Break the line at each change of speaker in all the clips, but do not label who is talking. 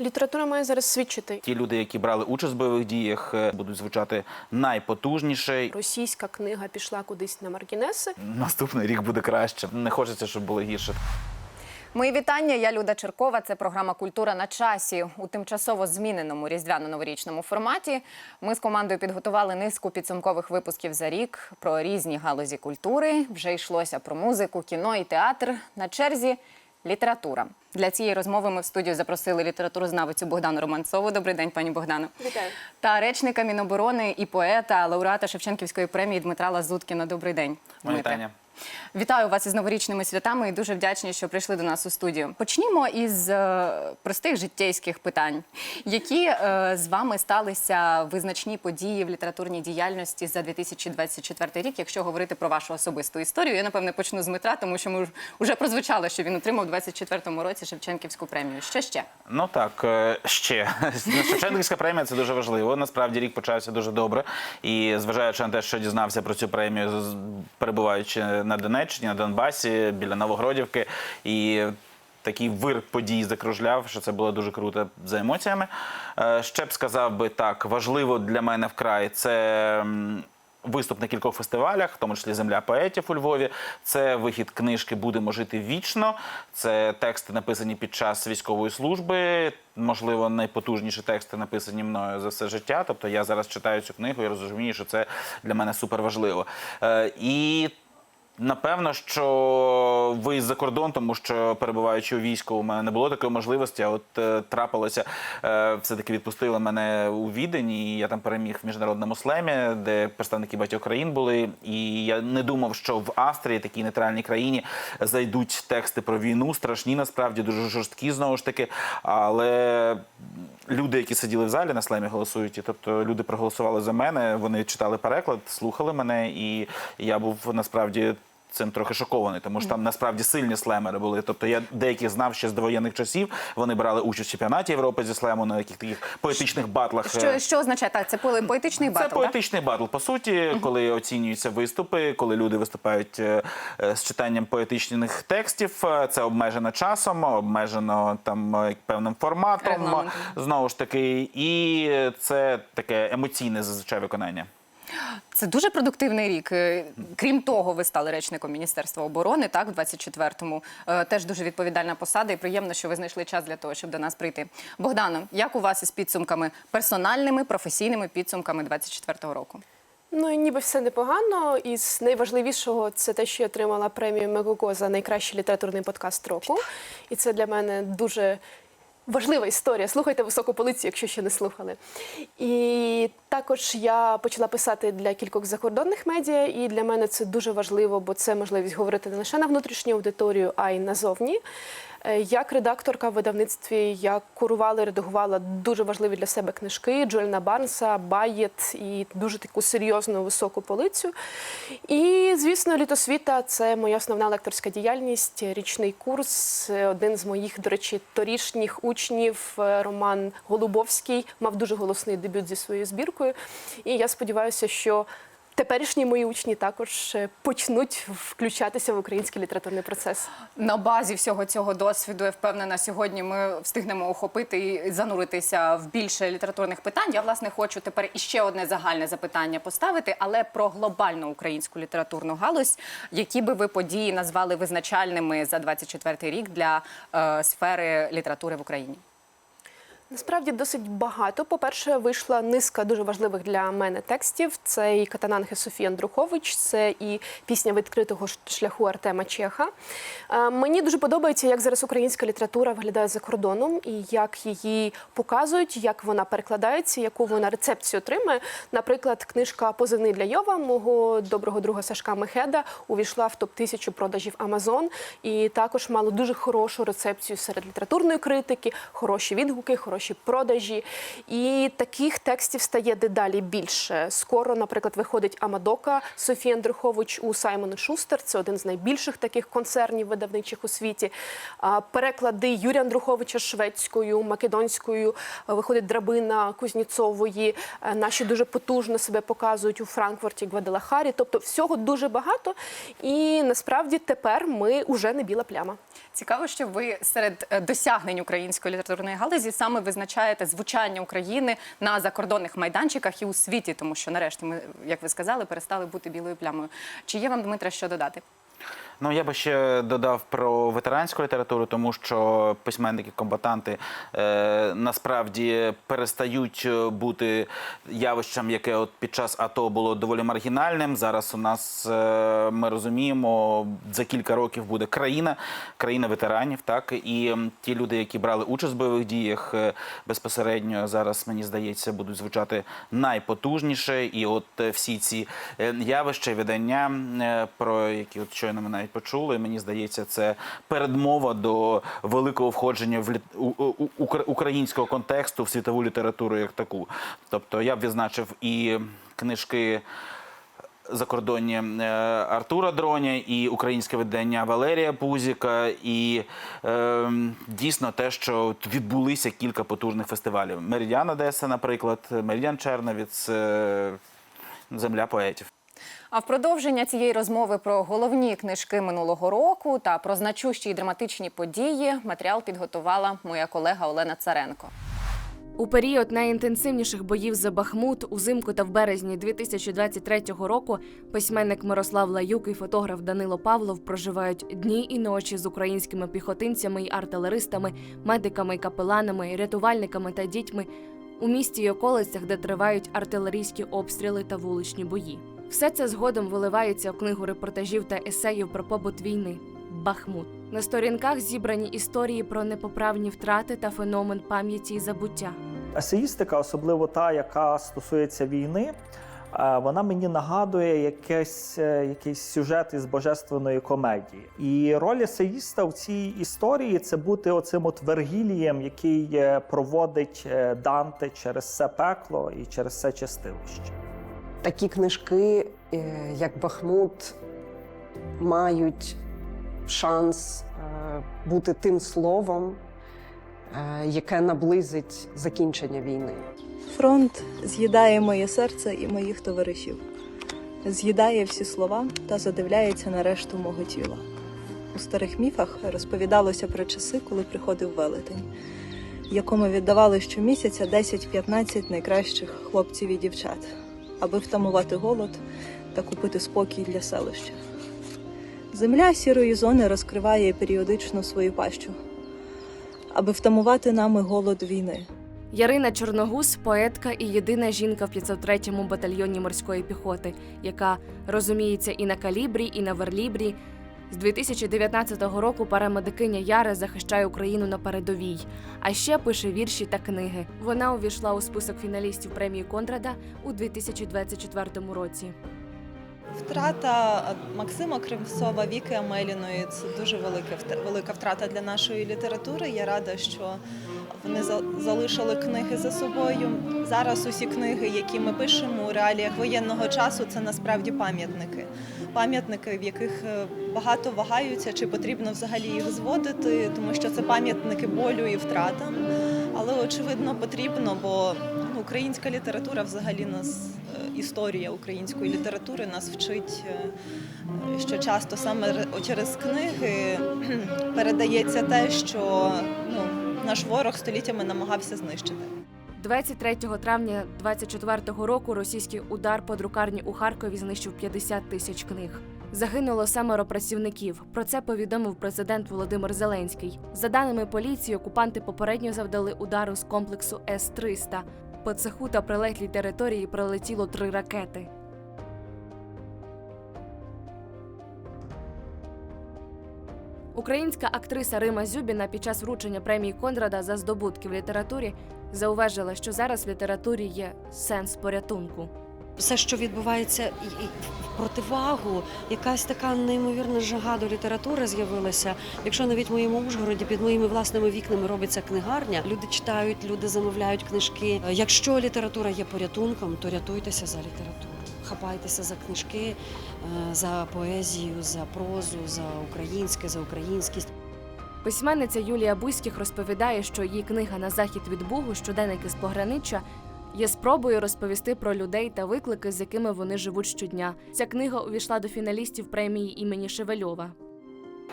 Література має зараз свідчити.
Ті люди, які брали участь в бойових діях, е, будуть звучати найпотужніше.
Російська книга пішла кудись на маргінеси.
Наступний рік буде краще. Не хочеться, щоб було гірше.
Мої вітання. Я Люда Черкова. Це програма Культура на часі у тимчасово зміненому різдвяно-новорічному форматі. Ми з командою підготували низку підсумкових випусків за рік про різні галузі культури. Вже йшлося про музику, кіно і театр. На черзі література. Для цієї розмови ми в студію запросили літературознавицю Богдану Романцову. Добрий день, пані Богдано.
Вітаю.
Та речника Міноборони і поета, лауреата Шевченківської премії Дмитра Лазуткіна. Добрий день. Дмитре. Вітаю вас із новорічними святами і дуже вдячні, що прийшли до нас у студію. Почнімо із е, простих життєйських питань. Які е, з вами сталися визначні події в літературній діяльності за 2024 рік, якщо говорити про вашу особисту історію? Я напевне почну з Дмитра, тому що ми вже прозвучало, що він отримав у 2024 році Шевченківську премію. Що ще?
Ну так, е, ще Шевченківська премія це дуже важливо. Насправді рік почався дуже добре. І зважаючи на те, що дізнався про цю премію, перебуваючи на Донеччині, на Донбасі, біля Новогродівки, і такий вир подій закружляв, що це було дуже круто за емоціями. Е, Ще б сказав би так, важливо для мене вкрай це. Виступ на кількох фестивалях, в тому числі Земля поетів у Львові. Це вихід книжки Будемо жити вічно. Це тексти написані під час військової служби. Можливо, найпотужніші тексти написані мною за все життя. Тобто я зараз читаю цю книгу і розумію, що це для мене супер важливо. Е, і Напевно, що виїзд за кордон, тому що перебуваючи у війську, у мене не було такої можливості. А от е, трапилося, е, все-таки відпустили мене у Відень, і я там переміг в міжнародному слемі, де представники багатьох країн були. І я не думав, що в Австрії, такій нейтральній країні, зайдуть тексти про війну. Страшні, насправді, дуже жорсткі знову ж таки. Але люди, які сиділи в залі на слемі, голосують. І, тобто люди проголосували за мене, вони читали переклад, слухали мене, і я був насправді. Цим трохи шокований, тому що там насправді сильні слемери були. Тобто я деяких знав ще з довоєнних часів. Вони брали участь в чемпіонаті Європи зі слему на яких таких поетичних батлах.
Що, що означає так? Це поетичний батл,
Це поетичний батл, по суті, коли оцінюються виступи, коли люди виступають е, е, з читанням поетичних текстів. Е, Це обмежено часом, обмежено там е, певним форматом.
Регламентом.
Знову ж таки, і це таке емоційне зазвичай виконання.
Це дуже продуктивний рік. Е, Крім того, ви стали речником Міністерства оборони, так, в 24-му. Е, Теж дуже відповідальна посада, і приємно, що ви знайшли час для того, щоб до нас прийти. Богдано, як у вас із підсумками персональними, професійними підсумками 24-го року?
Ну ніби все непогано. І з найважливішого це те, що я отримала премію Мегого за найкращий літературний подкаст року. І це для мене дуже. Важлива історія. Слухайте високу полицію, якщо ще не слухали. І також я почала писати для кількох закордонних медіа, і для мене це дуже важливо, бо це можливість говорити не лише на внутрішню аудиторію, а й назовні. Е, Як редакторка в видавництві я курувала і редагувала дуже важливі для себе книжки Джоельна Барнса, Байєт і дуже таку серйозну високу полицю. І, звісно, літосвіта це моя основна лекторська діяльність, річний курс. Е, Один з моїх, до речі, торішніх учнів е, Роман Голубовський мав дуже голосний дебют зі своєю збіркою. І я сподіваюся, що. Теперішні мої учні також е, почнуть включатися в український літературний процес.
На базі всього цього досвіду, я впевнена, сьогодні ми встигнемо охопити і зануритися в більше літературних питань. Я власне хочу тепер іще одне загальне запитання поставити, але про глобальну українську літературну галузь. Які би ви події назвали визначальними за 24 рік для е, сфери літератури в Україні?
Насправді досить багато. По-перше, вийшла низка дуже важливих для мене текстів. Це і Катананги Софія Андрухович, це і пісня відкритого шляху Артема Чеха. Е, Мені дуже подобається, як зараз українська література виглядає за кордоном і як її показують, як вона перекладається, яку вона рецепцію отримує. Наприклад, книжка Позивний для Йова мого доброго друга Сашка Мехеда увійшла в топ 1000 продажів Амазон і також мала дуже хорошу рецепцію серед літературної критики, хороші відгуки, хороші продажі. І таких текстів стає дедалі більше. Скоро, наприклад, виходить Амадока Софія Андрухович у Саймон Шустер. Це один з найбільших таких концернів видавничих у світі. Переклади Юрія Андруховича шведською, македонською. Виходить драбина Кузніцової. Наші дуже потужно себе показують у Франкфурті, Гвадалахарі. Тобто всього дуже багато. І насправді тепер ми вже не біла пляма.
Цікаво, що ви серед е, досягнень української літературної галузі саме визначаєте звучання України на закордонних майданчиках і у світі, тому що нарешті ми, як ви сказали, перестали бути білою плямою. Чи є вам Дмитра що додати?
Ну, я би ще додав про ветеранську літературу, тому що письменники-комбатанти е, насправді перестають е, бути явищем, яке от під час АТО було доволі маргінальним. Зараз у нас е, ми розуміємо, за кілька років буде країна, країна ветеранів. Так і ті люди, які брали участь в бойових діях, е, безпосередньо зараз мені здається, будуть звучати найпотужніше. І от е, всі ці е, явища, видання, е, про які от щойно ми навіть почули, мені здається, це передмова до великого входження в у- українського контексту в світову літературу як таку. Тобто я б відзначив і книжки. Закордонні е, Артура Дроня і українське видання Валерія Пузіка, і е, дійсно те, що відбулися кілька потужних фестивалів. Меридіан Одеса, наприклад, Меридіан Черновіц, е, Земля поетів.
А в продовження цієї розмови про головні книжки минулого року та про значущі і драматичні події матеріал підготувала моя колега Олена Царенко.
У період найінтенсивніших боїв за Бахмут узимку та в березні 2023 року письменник Мирослав Лаюк і фотограф Данило Павлов проживають дні і ночі з українськими піхотинцями й артилеристами, медиками капеланами, рятувальниками та дітьми у місті й околицях, де тривають артилерійські обстріли та вуличні бої. Все це згодом виливається в книгу репортажів та есеїв про побут війни Бахмут. На сторінках зібрані історії про непоправні втрати та феномен пам'яті і забуття.
Есеїстика, особливо та, яка стосується війни, е, вона мені нагадує якийсь, е, якийсь сюжет із божественної комедії. І роль есеїста в цій історії це бути оцим от Вергілієм, який е, проводить Данте через все пекло і через все чистилище.
Такі книжки, е, як Бахмут, мають шанс е, бути тим словом, е, яке наблизить закінчення війни.
Фронт з'їдає моє серце і моїх товаришів, з'їдає всі слова та задивляється на решту мого тіла. У старих міфах розповідалося про часи, коли приходив велетень, якому віддавали щомісяця 10-15 найкращих хлопців і дівчат, аби втамувати голод та купити спокій для селища. Земля сірої зони розкриває періодично свою пащу, аби втамувати нами голод війни.
Ярина Чорногуз поетка і єдина жінка в 503-му батальйоні морської піхоти, яка розуміється і на калібрі, і на верлібрі. З 2019 року парамедикиня Яра захищає Україну на передовій, а ще пише вірші та книги. Вона увійшла у список фіналістів премії Конрада у 2024 році.
Втрата Максима Кривцова, Віки Амеліної це дуже велика велика втрата для нашої літератури. Я рада, що вони за- залишили книги за собою. Зараз усі книги, які ми пишемо у реаліях воєнного часу, це насправді пам'ятники. Пам'ятники, в яких е, багато вагаються, чи потрібно взагалі їх зводити, тому що це пам'ятники болю і втратам. Але очевидно потрібно, бо ну, українська література взагалі нас е, історія української літератури нас вчить, е, що часто саме через книги передається те, що ну, наш ворог століттями намагався знищити.
23 травня 24 року російський удар по друкарні у Харкові знищив 50 тисяч книг. Загинуло семеро працівників. Про це повідомив президент Володимир Зеленський. За даними поліції, окупанти попередньо завдали удару з комплексу С-300. По цеху та прилеглій території прилетіло три ракети. Українська актриса Рима Зюбіна під час вручення премії Конрада за здобутки в літературі зауважила, що зараз в літературі є сенс порятунку.
все, що відбувається, противагу, якась така неймовірна жага до літератури з'явилася. Якщо навіть в моєму Ужгороді під моїми власними вікнами робиться книгарня, люди читають, люди замовляють книжки. Якщо література є порятунком, то рятуйтеся за літературу. Хапайтеся за книжки, е, за поезію, за прозу, за українське, за українськість.
Письменниця Юлія Буських розповідає, що її книга на захід від Бугу щоденники з пограниччя є спробою розповісти про людей та виклики, з якими вони живуть щодня. Ця книга увійшла до фіналістів премії імені Шевельова.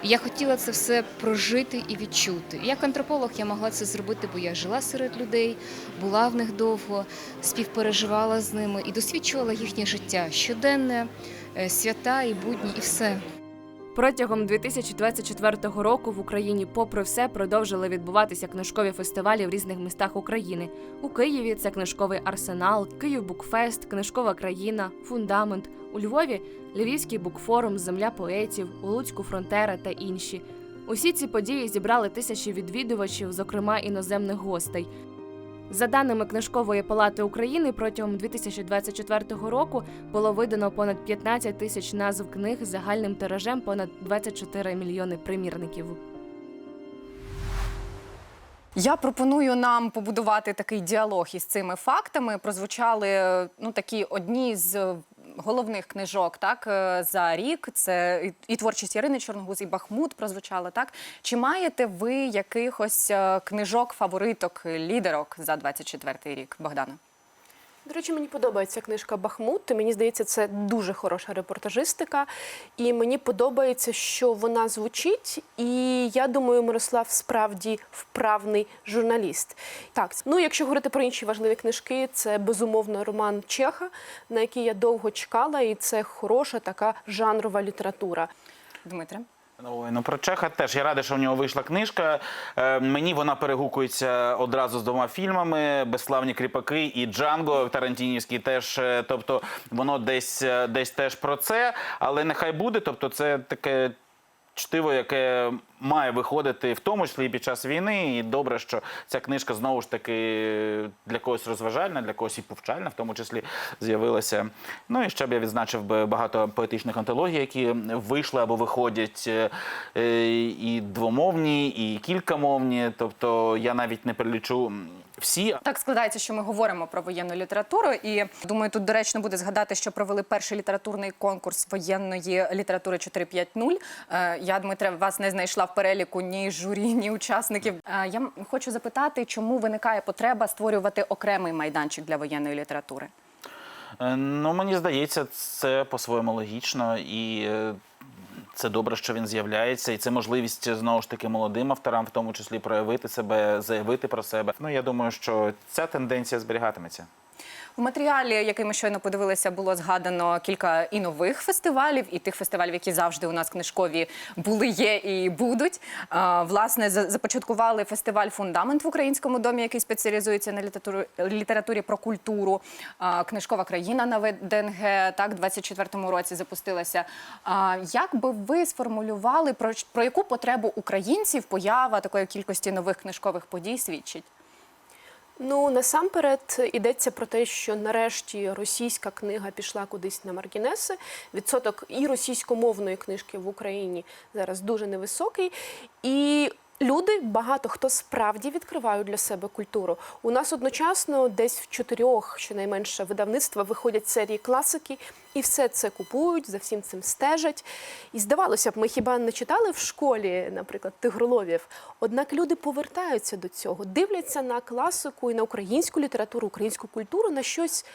Я хотіла це все прожити і відчути. Як антрополог я могла це зробити, бо я жила серед людей, була в них довго, співпереживала з ними і досвідчувала їхнє життя щоденне, е, свята і будні, і все.
Протягом 2024 року в Україні, попри все, продовжили відбуватися книжкові фестивалі в різних містах України. У Києві це книжковий арсенал, Київ Букфест, Книжкова країна, Фундамент. У Львові Львівський букфорум, Земля поетів, у Луцьку Фронтера та інші. Усі ці події зібрали тисячі відвідувачів, зокрема іноземних гостей. За даними Книжкової палати України, протягом 2024 року було видано понад 15 тисяч назв книг з загальним тиражем понад 24 мільйони примірників.
Я пропоную нам побудувати такий діалог із цими фактами. Прозвучали е, ну такі одні з головних книжок, так е, за рік. Це і- творчість Ірини Чорногуз, і Бахмут прозвучала. Так чи маєте ви якихось е, книжок, фавориток, лідерок за 24 рік, Богдана?
До речі, мені подобається книжка Бахмут. Мені здається, це дуже хороша репортажистика. І мені подобається, що вона звучить. І я думаю, Мирослав справді вправний журналіст. Так, ну якщо говорити про інші важливі книжки, це безумовно роман Чеха, на який я довго чекала, і це хороша така жанрова література.
Дмитре?
Ой, ну про Чеха теж я радий, що в нього вийшла книжка. Е, мені вона перегукується одразу з двома фільмами: Безславні кріпаки і Джанго Тарантінівський. Теж, е, тобто, воно десь е, десь теж про це, але нехай буде. Тобто, це таке чтиво, яке має виходити в тому числі і під час війни. І добре, що ця книжка знову ж таки для когось розважальна, для когось і повчальна, в тому числі з'явилася. Ну і ще б я відзначив би багато поетичних антологій, які вийшли або виходять е, і двомовні, і кількамовні. Тобто я навіть не перелічу всі.
Так складається, що ми говоримо про воєнну літературу, і думаю, тут доречно буде згадати, що провели перший літературний конкурс воєнної літератури 4.5.0. Е, Я, Дмитре, вас не знайшла в переліку ні журі, ні учасників. Е, Я хочу запитати, чому виникає потреба створювати окремий майданчик для воєнної літератури?
Е, Ну, мені здається, це по-своєму логічно і. е, Це добре, що він з'являється, і це можливість знову ж таки молодим авторам, в тому числі проявити себе, заявити про себе. Ну я думаю, що ця тенденція зберігатиметься.
В матеріалі, який ми щойно подивилися, було згадано кілька і нових фестивалів, і тих фестивалів, які завжди у нас книжкові були, є і будуть. Власне, за- започаткували фестиваль Фундамент в українському домі, який спеціалізується на літературі, про культуру. Книжкова країна на ВДНГ так, в 24-му році запустилася. Як би ви сформулювали про, про яку потребу українців поява такої кількості нових книжкових подій свідчить?
Ну насамперед йдеться про те, що нарешті російська книга пішла кудись на маргінеси. Відсоток і російськомовної книжки в Україні зараз дуже невисокий. І люди, багато хто справді відкривають для себе культуру. У нас одночасно десь в чотирьох, щонайменше, видавництва виходять серії класики, і все це купують, за всім цим стежать. І здавалося б, ми хіба не читали в школі, наприклад, тигроловів. Однак люди повертаються до цього, дивляться на класику і на українську літературу, українську культуру на щось.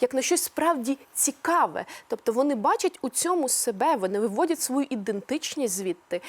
Як на щось справді цікаве, тобто вони бачать у цьому себе, вони виводять свою ідентичність звідти.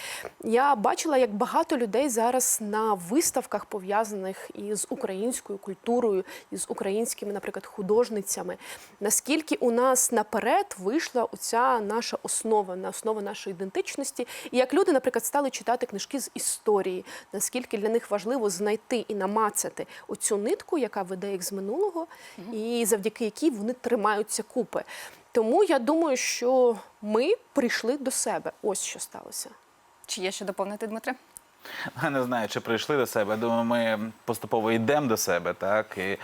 Я бачила, як багато людей зараз на виставках пов'язаних із українською культурою, із українськими, наприклад, художницями. Наскільки у нас наперед вийшла оця наша основа, на основа нашої ідентичності, і як люди, наприклад, стали читати книжки з історії, наскільки для них важливо знайти і намацати оцю нитку, яка веде їх з минулого, і завдяки якій вони тримаються купи. Тому я думаю, що ми прийшли до себе. Ось що сталося.
Чи є що доповнити, Дмитре?
Я не знаю, чи прийшли до себе. Думаю, ми поступово йдемо до себе. Так і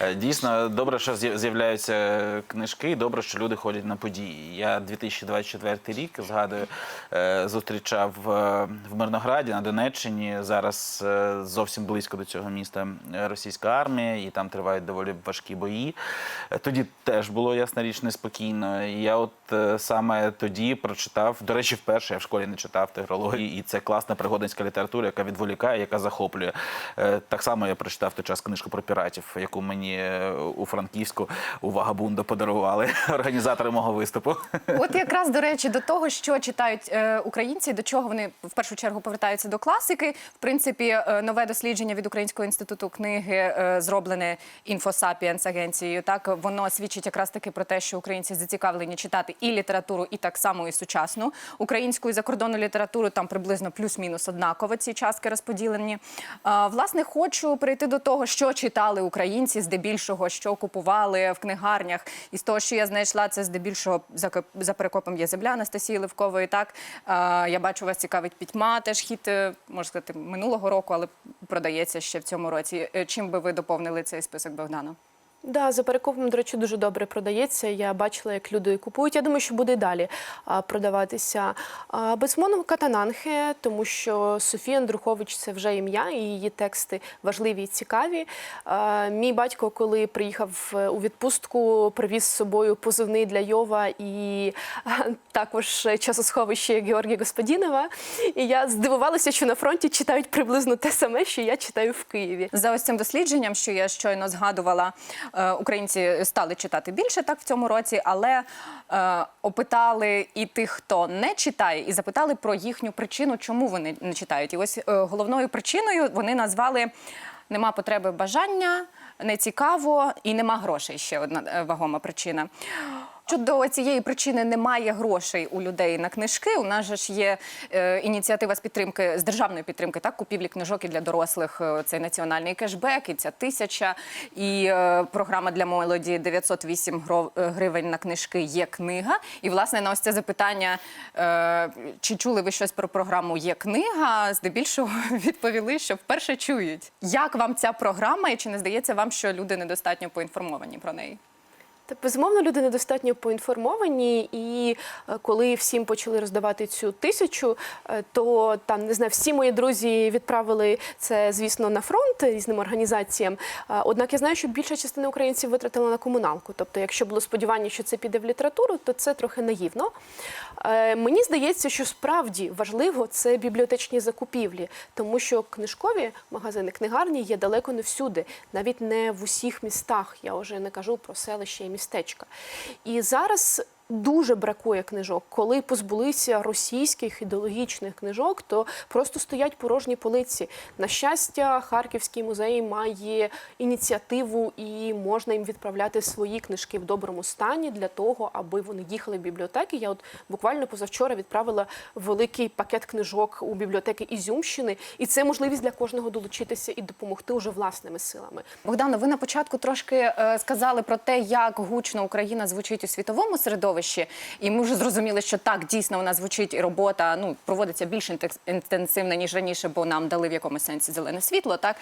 е, дійсно добре, що з'являються книжки, і добре, що люди ходять на події. Я 2024 рік згадую, е, зустрічав е, в Мирнограді на Донеччині. Зараз зовсім близько до цього міста російська армія, і там тривають доволі важкі бої. Тоді теж було ясна річ неспокійно. Я от саме тоді прочитав. До речі, вперше я в школі не читав тигрології, і це класна пригодницька література. Літератури, яка відволікає, яка захоплює. Е, Так само я прочитав той час книжку про піратів, яку мені е, у Франківську у Вагабунда подарували організатори мого виступу.
От якраз до речі, до того, що читають е, українці, до чого вони в першу чергу повертаються до класики. В принципі, нове дослідження від Українського інституту книги зроблене інфосапіенс агенцією. Так воно свідчить якраз таки про те, що українці зацікавлені читати і літературу, і так само і сучасну українську і закордонну літературу. Там приблизно плюс-мінус однаково ці частки розподілені. Власне, хочу перейти до того, що читали українці, здебільшого, що купували в книгарнях. І з того, що я знайшла, це здебільшого за, перекопом є земля Анастасії Левкової. Так я бачу, вас цікавить пітьма, теж хід, е, можна сказати, минулого року, але продається ще в цьому році. Е, Чим би ви доповнили цей список Богдана?
Да, за перекупом, до речі, дуже добре продається. Я бачила, як люди купують. Я думаю, що буде і далі продаватися. А, безумовно, Катананхе, тому що Софія Андрухович це вже ім'я, і її тексти важливі і цікаві. Мій батько, коли приїхав е, у відпустку, привіз з собою позивний для Йова і також часосховище Георгія Господінова. І я здивувалася, що на фронті читають приблизно те саме, що я читаю в Києві.
За ось цим дослідженням, що я щойно згадувала, українці стали читати більше так в цьому році, але е, опитали і тих, хто не читає, і запитали про їхню причину, чому вони не читають. І ось е, головною причиною вони назвали нема потреби бажання, не цікаво і нема грошей. Ще одна е, вагома причина. Щодо цієї причини немає грошей у людей на книжки. У нас же ж є е, ініціатива з підтримки з державної підтримки, так купівлі книжок і для дорослих. е, Цей національний кешбек, і ця тисяча, і е, програма для молоді 908 гро- е, гривень на книжки. Є книга. І власне на ось це запитання, е, чи чули ви щось про програму Є книга? Здебільшого відповіли, що вперше чують. Як вам ця програма, і чи не здається вам, що люди недостатньо поінформовані про неї?
Та безумовно люди недостатньо поінформовані, і е, коли всім почали роздавати цю тисячу, е, то там не знаю, всі мої друзі відправили це, звісно, на фронт різним організаціям. Е, Однак я знаю, що більша частина українців витратила на комуналку. Тобто, якщо було сподівання, що це піде в літературу, то це трохи наївно. Мені здається, що справді важливо це бібліотечні закупівлі, тому що книжкові магазини, книгарні є далеко не всюди, навіть не в усіх містах. Я вже не кажу про селища і містечка. І зараз. Дуже бракує книжок. Коли позбулися російських ідеологічних книжок, то просто стоять порожні полиці. На щастя, Харківський музей має ініціативу і можна їм відправляти свої книжки в доброму стані для того, аби вони їхали в бібліотеки. Я от буквально позавчора відправила великий пакет книжок у бібліотеки Ізюмщини, і це можливість для кожного долучитися і допомогти уже власними силами.
Богдано, ви на початку трошки е, сказали про те, як гучно Україна звучить у світовому середовищі, і ми вже зрозуміли, що так дійсно вона звучить і робота ну проводиться більш інтенсивно ніж раніше, бо нам дали в якомусь сенсі зелене світло. Так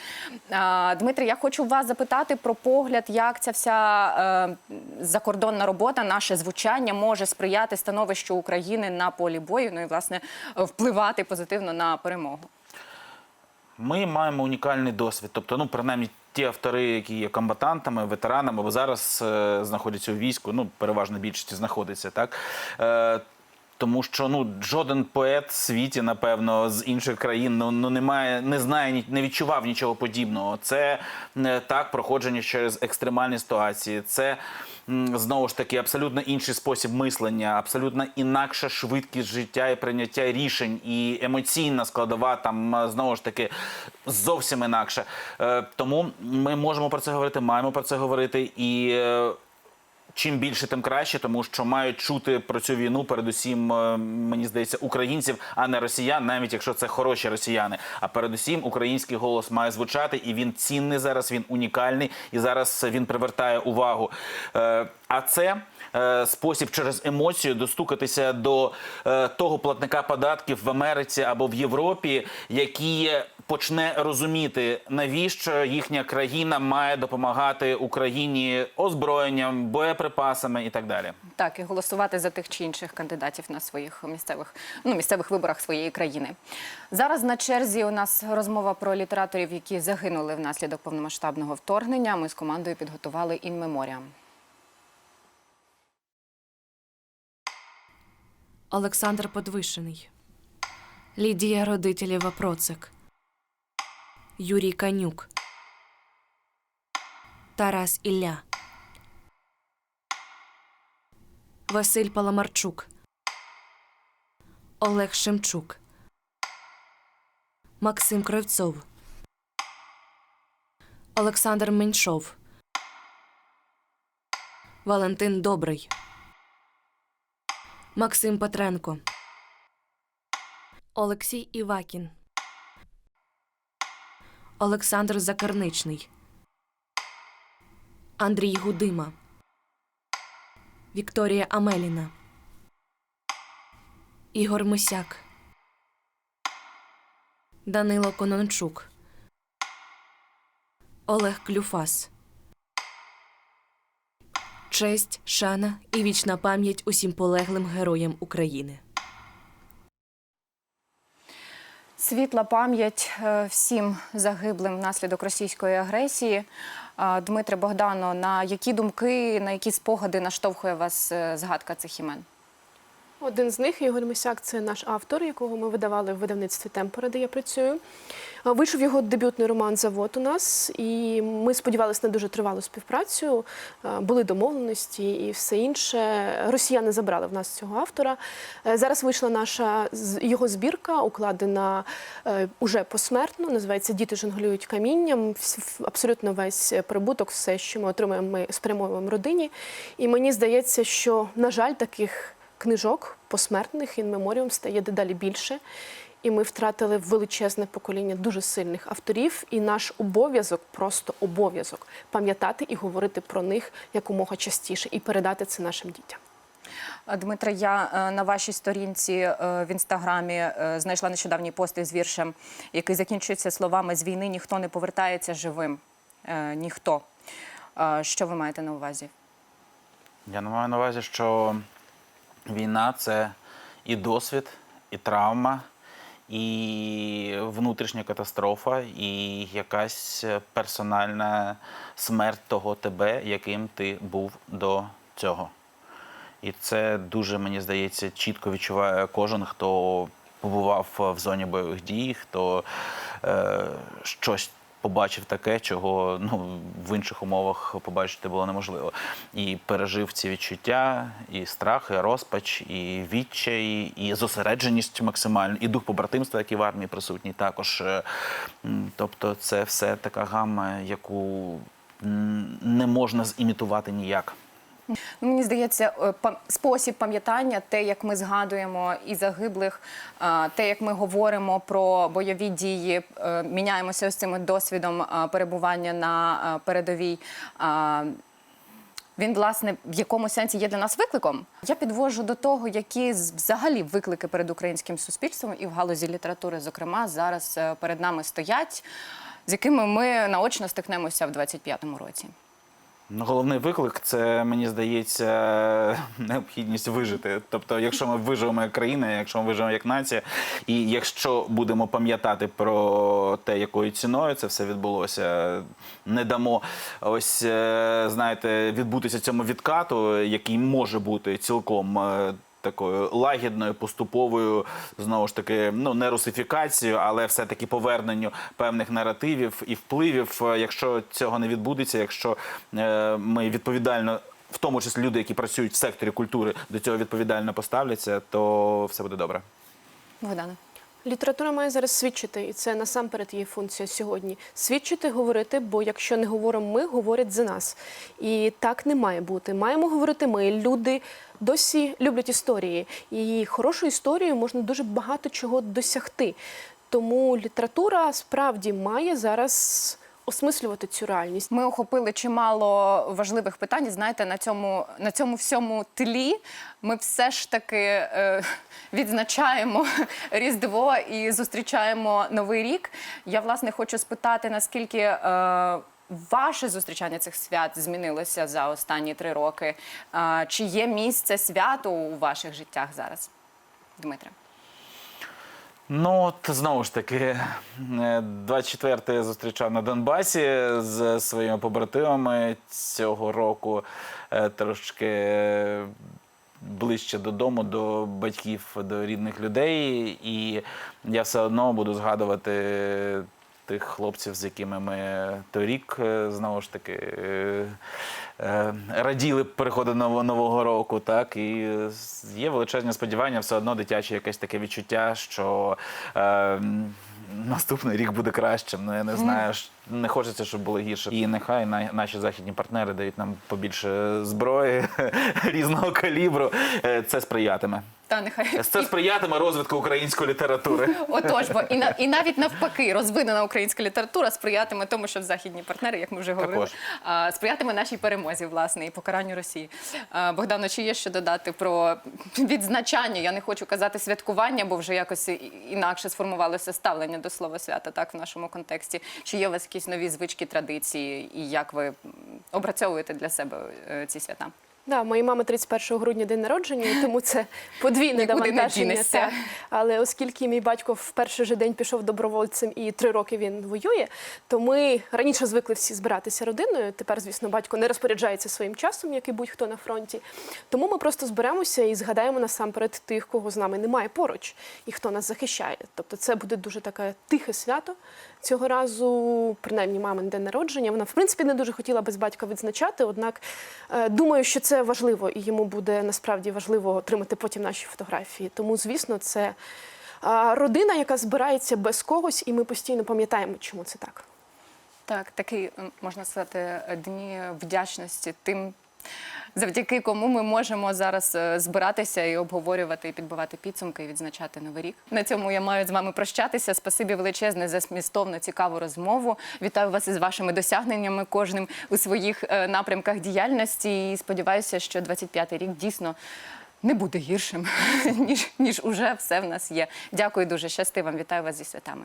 Дмитрий, я хочу вас запитати про погляд, як ця вся е, закордонна робота, наше звучання може сприяти становищу України на полі бою, ну і власне впливати позитивно на перемогу.
Ми маємо унікальний досвід. Тобто, ну, принаймні, ті автори, які є комбатантами, ветеранами, бо зараз е, знаходяться у війську, ну, переважно більшість знаходиться, так. Е, тому що ну жоден поет в світі, напевно, з інших країн ну, ну немає, не знає, не відчував нічого подібного. Це е, так проходження через екстремальні ситуації. Це знову ж таки абсолютно інший спосіб мислення, абсолютно інакша швидкість життя і прийняття рішень, і емоційна складова там е, знову ж таки зовсім інакша. Е, Тому ми можемо про це говорити, маємо про це говорити і. Чим більше, тим краще, тому що мають чути про цю війну, передусім, е, мені здається, українців, а не росіян, навіть якщо це хороші росіяни. А передусім український голос має звучати, і він цінний зараз, він унікальний, і зараз він привертає увагу. Е, А це спосіб через емоцію достукатися до е, того платника податків в Америці або в Європі, який почне розуміти, навіщо їхня країна має допомагати Україні озброєнням, боєприпасами і так далі.
Так, і голосувати за тих чи інших кандидатів на своїх місцевих ну місцевих виборах своєї країни. Зараз на черзі у нас розмова про літераторів, які загинули внаслідок повномасштабного вторгнення. Ми з командою підготували «In Memoriam».
Олександр Подвишений. Лідія Родителєва Процик, Юрій Канюк, Тарас Ілля, Василь Паламарчук, Олег Шемчук, Максим Кравцов, Олександр Меньшов, Валентин Добрий, Максим Петренко, Олексій Івакін, Олександр Закарничний, Андрій Гудима, Вікторія Амеліна, Ігор Мисяк, Данило Конончук, Олег Клюфас. Честь, шана і вічна пам'ять усім полеглим героям України.
Світла пам'ять е, всім загиблим внаслідок російської агресії. Е, Дмитре Богдано, на які думки, на які спогади наштовхує вас е, згадка цих імен?
Один з них Ігор Мисяк це наш автор, якого ми видавали в видавництві Темпора, де я працюю. Вийшов його дебютний роман Завод у нас, і ми сподівалися на дуже тривалу співпрацю. Були домовленості і все інше. Росіяни забрали в нас цього автора. Е, Зараз вийшла наша його збірка, укладена е, уже посмертно. Називається Діти жонглюють камінням. Абсолютно весь прибуток, все, що ми отримуємо, ми спрямовуємо родині. І мені здається, що на жаль, таких книжок посмертних in memoriam стає дедалі більше. І ми втратили величезне покоління дуже сильних авторів. І наш обов'язок, просто обов'язок, пам'ятати і говорити про них якомога частіше і передати це нашим дітям.
Дмитре, я е, на вашій сторінці е, в інстаграмі е, знайшла нещодавній пост із віршем, який закінчується словами з війни ніхто не повертається живим. Ніхто. Що ви маєте на увазі?
Я не маю на увазі, що війна це і досвід, і травма, і внутрішня катастрофа, і якась персональна смерть того тебе, яким ти був до цього. І це дуже, мені здається, чітко відчуває кожен, хто побував в зоні бойових дій, хто е, щось побачив таке, чого ну, в інших умовах побачити було неможливо. І пережив ці відчуття, і страх, і розпач, і відчай, і зосередженість максимально, і дух побратимства, який в армії присутній, також. Е, Тобто, це все така гамма, яку не можна зімітувати ніяк.
Ну, мені здається, е, спосіб пам'ятання, те, як ми згадуємо і загиблих, е, те, як ми говоримо про бойові дії, е, міняємося ось цим досвідом перебування на передовій. Він, власне, в якому сенсі є для нас викликом. Я підвожу до того, які взагалі виклики перед українським суспільством і в галузі літератури, зокрема, зараз перед нами стоять, з якими ми наочно стикнемося в 25-му році.
Ну, головний виклик це мені здається необхідність вижити. Тобто, якщо ми виживемо як країна, якщо ми виживемо як нація, і якщо будемо пам'ятати про те, якою ціною це все відбулося, не дамо ось е, знаєте, відбутися цьому відкату, який може бути цілком. Такою лагідною, поступовою, знову ж таки, ну не русифікацією, але все-таки поверненню певних наративів і впливів. Е, Якщо цього не відбудеться, якщо е, ми відповідально, в тому числі люди, які працюють в секторі культури, до цього відповідально поставляться, то все буде добре.
Богдане.
Література має зараз свідчити, і це насамперед її функція сьогодні. Свідчити, говорити, бо якщо не говоримо ми, говорять за нас. І так не має бути. Маємо говорити ми. Люди досі люблять історії. І хорошою історією можна дуже багато чого досягти. Тому література справді має зараз осмислювати цю реальність.
Ми охопили чимало важливих питань. Знаєте, на цьому, на цьому всьому тлі ми все ж таки е, відзначаємо Різдво і зустрічаємо Новий рік. Я власне хочу спитати, наскільки е, ваше зустрічання цих свят змінилося за останні три роки? Е, чи є місце святу у ваших життях зараз, Дмитре?
Ну, от знову ж таки, е, 24-те я зустрічав на Донбасі з своїми побратимами цього року. е, Трошки е, ближче додому, до батьків, до рідних людей. І я все одно буду згадувати тих хлопців, з якими ми торік е, знову ж таки е, е, раділи переходу нового, нового року. Так і є величезне сподівання, все одно дитяче якесь таке відчуття, що. Е, Наступний рік буде кращим. Ну я не знаю, не хочеться, щоб було гірше. І нехай на- наші західні партнери дають нам побільше зброї різного калібру. Це сприятиме.
Та нехай
Це сприятиме розвитку української літератури.
Отож, бо і, на, і навіть навпаки, розвинена українська література сприятиме тому, що західні партнери, як ми вже говорили,
Також.
сприятиме нашій перемозі, власне, і покаранню Росії. Богдано, чи є що додати про відзначання? Я не хочу казати святкування, бо вже якось інакше сформувалося ставлення до слова свята, так в нашому контексті. Чи є у вас якісь нові звички, традиції, і як ви м, опрацьовуєте для себе е, ці свята?
Да, моєї мами 31 грудня день народження, і тому це подвійне навантаження. так. Але оскільки мій батько в перший же день пішов добровольцем і три роки він воює, то ми раніше звикли всі збиратися родиною. Тепер, звісно, батько не розпоряджається своїм часом, як і будь-хто на фронті. Тому ми просто зберемося і згадаємо насамперед тих, кого з нами немає поруч і хто нас захищає. Тобто, це буде дуже таке тихе свято. Цього разу, принаймні, мамин день народження. Вона, в принципі, не дуже хотіла без батька відзначати, однак е, думаю, що це важливо, і йому буде насправді важливо отримати потім наші фотографії. Тому, звісно, це е, родина, яка збирається без когось, і ми постійно пам'ятаємо, чому це так.
Так, такий можна сказати дні вдячності тим, завдяки кому ми можемо зараз е, збиратися і обговорювати, і підбивати підсумки, і відзначати новий рік. На цьому я маю з вами прощатися. Спасибі величезне за змістовну цікаву розмову. Вітаю вас із вашими досягненнями, кожним у своїх е, напрямках діяльності. І сподіваюся, що 25-й рік дійсно. Не буде гіршим, ніж, ніж уже все в нас є. Дякую дуже. Щасти вам. Вітаю вас зі святами.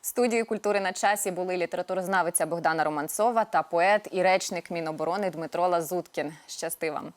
В студії культури на часі були літературознавиця Богдана Романцова та поет і речник Міноборони Дмитро Лазуткін. Щасти вам!